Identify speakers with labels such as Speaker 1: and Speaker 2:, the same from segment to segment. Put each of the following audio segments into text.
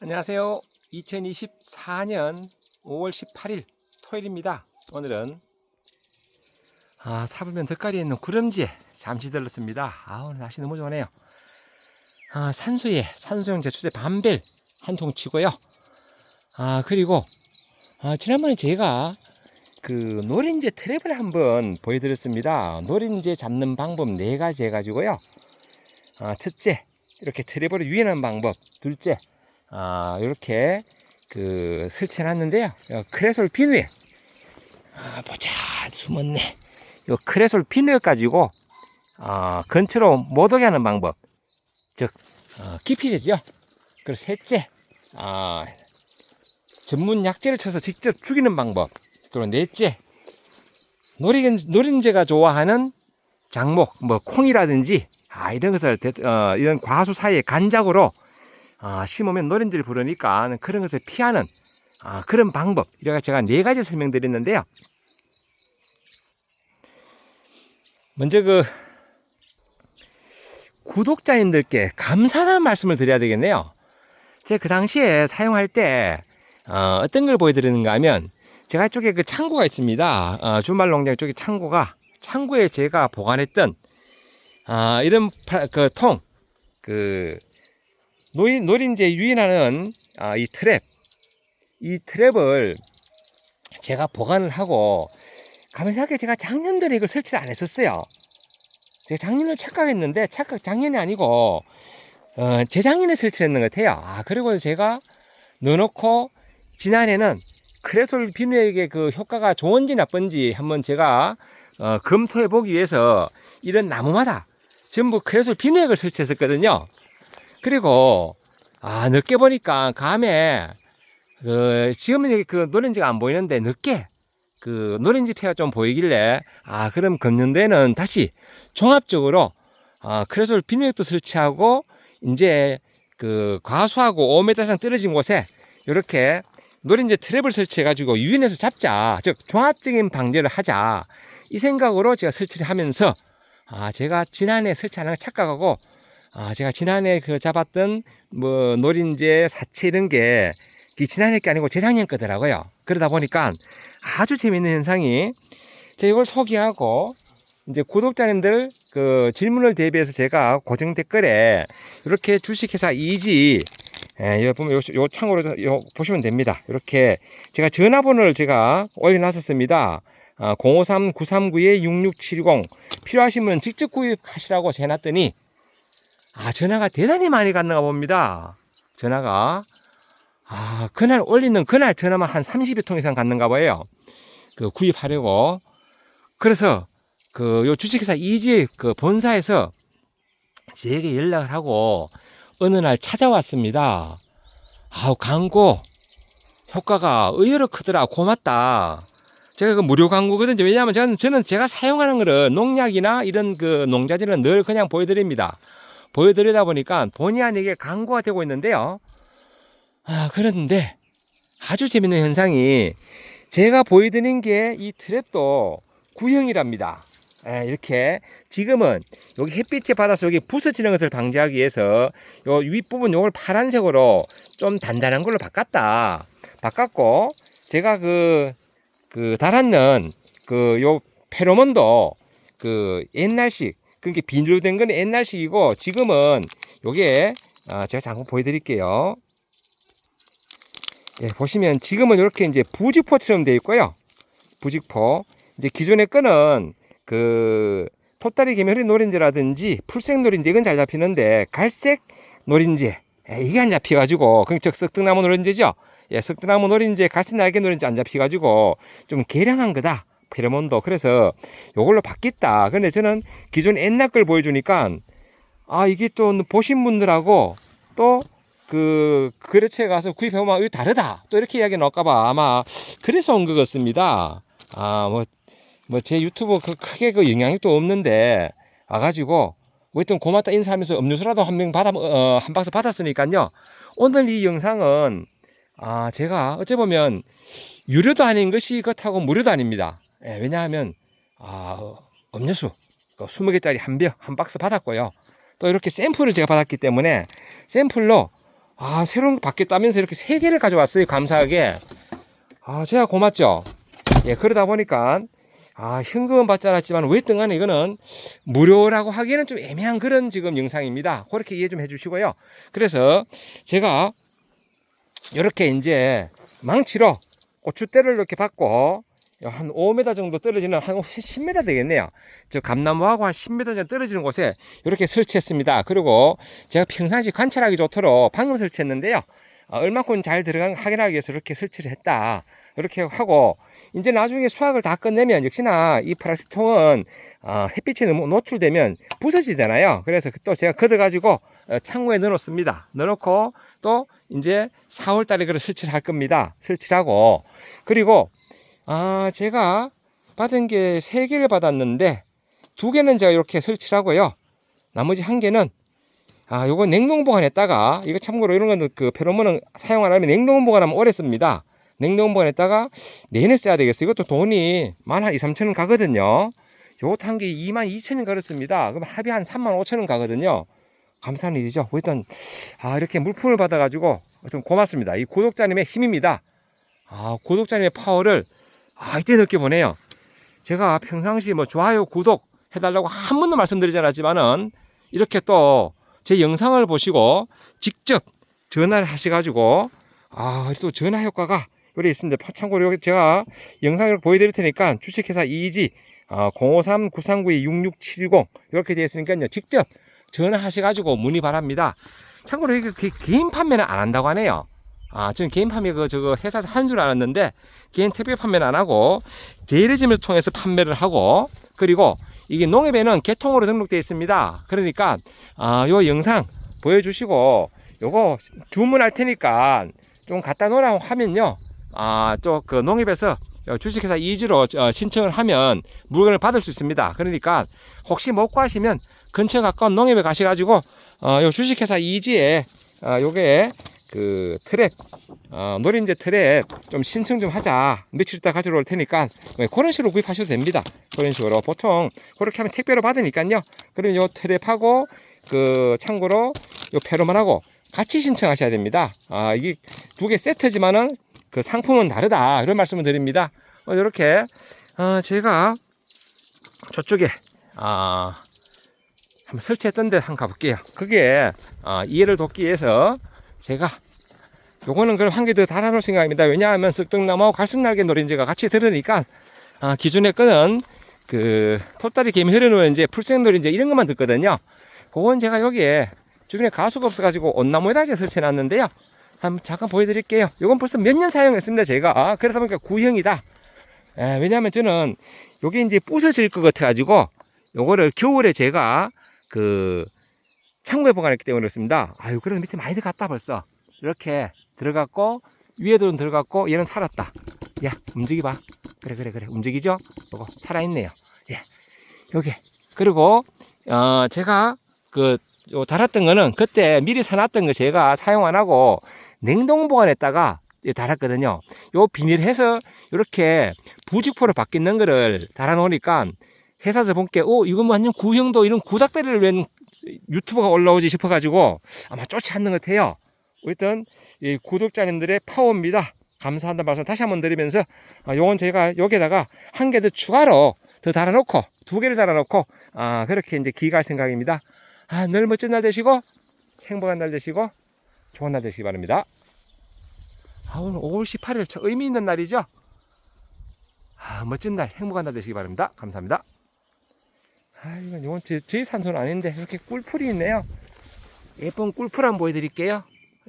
Speaker 1: 안녕하세요. 2024년 5월 18일 토요일입니다. 오늘은 아, 사불면 덧가리에 있는 구름지에 잠시 들렀습니다. 아, 오늘 날씨 너무 좋네요. 아, 산수에 산수용 제초제 반벨 한 통 치고요. 아, 그리고 아, 지난번에 제가 그 노린재 트랩을 한번 보여드렸습니다. 노린재 잡는 방법 네 가지 해가지고요. 아, 첫째, 이렇게 트랩으로 유인하는 방법. 둘째, 아, 이렇게 그 설치해 놨는데요. 요 크레솔 비누에 아, 보자 숨었네. 요 크레솔 비누에 가지고 아, 근처로 못 오게 하는 방법. 즉 어, 기피제죠. 그리고 셋째 아, 전문 약재를 쳐서 직접 죽이는 방법. 그리고 넷째 노린, 노린재가 좋아하는 장목, 뭐 콩이라든지 아, 이런 것을 대- 어, 이런 과수 사이에 간작으로 아, 심으면 노린지를 부르니까 그런 것을 피하는 아, 그런 방법. 이래가 제가 네 가지 설명드렸는데요. 먼저 그 구독자님들께 감사하다는 말씀을 드려야 되겠네요. 제가 그 당시에 사용할 때 어, 떤걸 보여드리는가 하면 제가 이쪽에 그 창고가 있습니다. 어, 주말 농장 쪽에 창고가 창고에 제가 보관했던 아, 이런 그 통, 그 노인, 노린재 유인하는 아, 이 트랩, 이 트랩을 제가 보관을 하고 가만히 생각해 제가 작년도에 이걸 설치를 안 했었어요. 제가 작년을 착각했는데 착각 작년이 아니고 어, 재작년에 설치를 했는 것 같아요. 아 그리고 제가 넣어놓고 지난해는 크레솔 비누에게 그 효과가 좋은지 나쁜지 한번 제가 어, 검토해 보기 위해서 이런 나무마다 전부 크레솔 비누액을 설치했었거든요. 그리고 아 늦게 보니까 감에 그 지금은 여기 그 노렌지가 안 보이는데 늦게 그 노렌지 폐가 좀 보이길래 아 그럼 금년도에는 다시 종합적으로 아 크레솔 비닐도 설치하고 이제 그 과수하고 5m 이상 떨어진 곳에 이렇게 노린재 트랩을 설치해 가지고 유인해서 잡자. 즉 종합적인 방제를 하자. 이 생각으로 제가 설치를 하면서 아 제가 지난해 설치하는 걸 착각하고 아, 제가 지난해 그 잡았던 뭐 노린재 사체 이런 게 지난해 게 아니고 재작년 거더라고요. 그러다 보니까 아주 재밌는 현상이 제가 이걸 소개하고 이제 구독자님들 그 질문을 대비해서 제가 고정 댓글에 이렇게 주식회사 이지 예, 여기 보면 요, 요 창으로 저- 요 보시면 됩니다. 이렇게 제가 전화번호를 제가 올려놨었습니다. 아, 053-939-6670 필요하신 분 직접 구입하시라고 해놨더니 아, 전화가 대단히 많이 갔나 봅니다. 전화가. 아, 그날 올리는 그날 전화만 한 30여 통 이상 갔는가 봐요. 그 구입하려고. 그래서 그 요 주식회사 이지 그 본사에서 제게 연락을 하고 어느 날 찾아왔습니다. 아우, 광고 효과가 의외로 크더라. 고맙다. 제가 그 무료 광고거든요. 왜냐하면 저는, 제가 사용하는 거를 농약이나 이런 그 농자재는 늘 그냥 보여드립니다. 보여드리다 보니까 본의 아니게 광고가 되고 있는데요. 아, 그런데 아주 재밌는 현상이 제가 보여드린 게 이 트랩도 구형이랍니다. 예, 이렇게 지금은 여기 햇빛에 받아서 여기 부서지는 것을 방지하기 위해서 요 윗부분 요걸 파란색으로 좀 단단한 걸로 바꿨다. 바꿨고 제가 그, 그 달았는 그 요 페로몬도 그 옛날식 그게 비닐로 된 건 옛날식이고 지금은 요게 아, 제가 잠깐 보여드릴게요. 예, 보시면 지금은 이렇게 이제 부직포처럼 되어 있고요. 부직포. 이제 기존의 거는 그 톱다리 개미허리 노린재라든지 풀색 노린재 이건 잘 잡히는데 갈색 노린재 예, 이게 안 잡혀가지고 그즉 썩등나무 노린재죠. 예, 썩등나무 노린재, 갈색 날개 노린재 안 잡혀가지고 좀 개량한 거다. 페로몬도 그래서 요걸로 바뀌었다. 근데 저는 기존 옛날 걸 보여주니까 아 이게 또 보신 분들하고 또 그 거래처에 가서 구입해 보면 이거 다르다. 또 이렇게 이야기 나올까봐 아마 그래서 온 것 같습니다. 아 뭐 뭐 제 유튜브 그 크게 그 영향이 또 없는데 와가지고 뭐 일단 고맙다 인사하면서 음료수라도 한 명 받아 어, 한 박스 받았으니까요. 오늘 이 영상은 아 제가 어째 보면 유료도 아닌 것이 그렇다고 무료도 아닙니다. 예, 왜냐하면 아 어, 음료수 20개짜리 한 병, 한 박스 받았고요. 또 이렇게 샘플을 제가 받았기 때문에 샘플로 아, 새로운 거 받겠다면서 이렇게 세 개를 가져왔어요. 감사하게. 아, 제가 고맙죠. 예, 그러다 보니까 아, 현금은 받지 않았지만 왜 등간에 이거는 무료라고 하기에는 좀 애매한 그런 지금 영상입니다. 그렇게 이해 좀 해주시고요. 그래서 제가 이렇게 이제 망치로 고추대를 이렇게 받고 한 5m 정도 떨어지는 한 10m 되겠네요. 저 감나무하고 한 10m 정도 떨어지는 곳에 이렇게 설치했습니다. 그리고 제가 평상시 관찰하기 좋도록 방금 설치했는데요. 어, 얼마큼 잘 들어간 가 확인하기 위해서 이렇게 설치를 했다. 이렇게 하고 이제 나중에 수확을 다 끝내면 역시나 이 파라시 통은 어, 햇빛에 너무 노출되면 부서지잖아요. 그래서 또 제가 걷어가지고 어, 창고에 넣어놓습니다. 넣어놓고 또 이제 4월 달에 그걸 설치를 할 겁니다. 설치를 하고 그리고 아 제가 받은 게 세 개를 받았는데 두 개는 제가 이렇게 설치를 하고요. 나머지 한 개는 아, 요거 냉동 보관했다가 이거 참고로 이런 거는 그 페로몬은 사용 안 하면 냉동 보관하면 오래 씁니다. 냉동 보관했다가 내내 써야 되겠어요. 이것도 돈이 만 한 2, 3천 원 가거든요. 요것도 한개 2만 2천 원 걸었습니다. 그럼 합이 한 3만 5천 원 가거든요. 감사한 일이죠. 어떤 아, 이렇게 물품을 받아 가지고 좀 고맙습니다. 이 구독자님의 힘입니다. 아, 구독자님의 파워를 아, 이때 느껴보네요. 제가 평상시 뭐 좋아요, 구독 해달라고 한 번도 말씀드리지 않았지만은 이렇게 또 제 영상을 보시고 직접 전화를 하셔가지고 아, 또 전화 효과가 여기 있습니다. 참고로 제가 영상을 보여드릴 테니까 주식회사 이지 어, 053-9392-6670 이렇게 되어 있으니까요. 직접 전화하셔가지고 문의 바랍니다. 참고로 개- 개인 판매는 안 한다고 하네요. 아, 저는 개인 판매 그 저거 회사에서 하는 줄 알았는데 개인 택배 판매는 안 하고 대리점을 통해서 판매를 하고 그리고 이게 농협에는 개통으로 등록되어 있습니다. 그러니까 아, 요 영상 보여주시고 요거 주문할 테니까 좀 갖다 놓으라고 하면요. 아, 또 그 농협에서 주식회사 이지로 어, 신청을 하면 물건을 받을 수 있습니다. 그러니까 혹시 못 구하시면 근처 가까운 농협에 가셔가지고 어, 요 주식회사 이지에 어, 요게 그 트랩 어, 노린재 트랩 좀 신청 좀 하자. 며칠 있다 가지러 올 테니까. 네, 그런 식으로 구입하셔도 됩니다. 그런 식으로. 보통 그렇게 하면 택배로 받으니까요. 그럼 요 트랩하고 그 참고로 요 페로만하고 같이 신청하셔야 됩니다. 아 이게 두 개 세트지만은 그 상품은 다르다. 이런 말씀을 드립니다. 어, 이렇게 어, 제가 저쪽에 아 한번 설치했던 데 한번 가볼게요. 그게 아, 이해를 돕기 위해서 제가 요거는 그럼 한 개 더 달아놓을 생각입니다. 왜냐하면 쓱등나무하고 갈색날개 노린재가 같이 들으니까 아, 기존에 거는 그 톱다리 개미 흐려놓은 이제 풀색 노린재 이런 것만 듣거든요. 그건 제가 여기에 주변에 가수가 없어가지고 온나무에다 설치해놨는데요. 한번 잠깐 보여드릴게요. 요건 벌써 몇 년 사용했습니다. 제가 아, 그러다 보니까 구형이다. 에, 왜냐하면 저는 요게 이제 부서질 것 같아가지고 요거를 겨울에 제가 그 창고에 보관했기 때문에 그렇습니다. 아유, 그래도 밑에 많이 들어갔다 벌써. 이렇게 들어갔고, 위에도 들어갔고, 얘는 살았다. 야, 움직여봐. 그래, 그래, 그래. 움직이죠? 요거, 살아있네요. 예. 여기. 그리고, 어, 제가 그, 요 달았던 거는 그때 미리 사놨던 거 제가 사용 안 하고 냉동 보관했다가 예, 달았거든요. 요 비닐해서 이렇게 부직포로 바뀌는 거를 달아놓으니까 회사에서 본 게, 오, 이건 뭐 완전 구형도 이런 구닥다리를 웬 유튜브가 올라오지 싶어가지고 아마 쫓지 않는 것 같아요. 일단 이 구독자님들의 파워입니다. 감사한다는 말씀 다시 한번 드리면서 아, 요건 제가 여기다가 한 개 더 추가로 더 달아놓고 두 개를 달아놓고 아 그렇게 이제 기갈 생각입니다. 아, 늘 멋진 날 되시고 행복한 날 되시고 좋은 날 되시기 바랍니다. 아, 오늘 5월 18일 저 의미 있는 날이죠. 아, 멋진 날 행복한 날 되시기 바랍니다. 감사합니다. 아, 이건 이건 제, 제 산소는 아닌데 이렇게 꿀풀이 있네요. 예쁜 꿀풀 한번 보여드릴게요.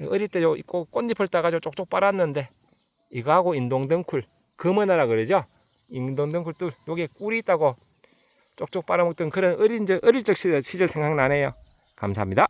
Speaker 1: 어릴 때 요 꽃- 꽃잎을 따가지고 쪽쪽 빨았는데 이거하고 인동등쿨 금은하라 그러죠. 인동등쿨 뚫 요게 꿀이 있다고 쪽쪽 빨아먹던 그런 어린 적 어릴 적 시절, 시절 생각나네요. 감사합니다.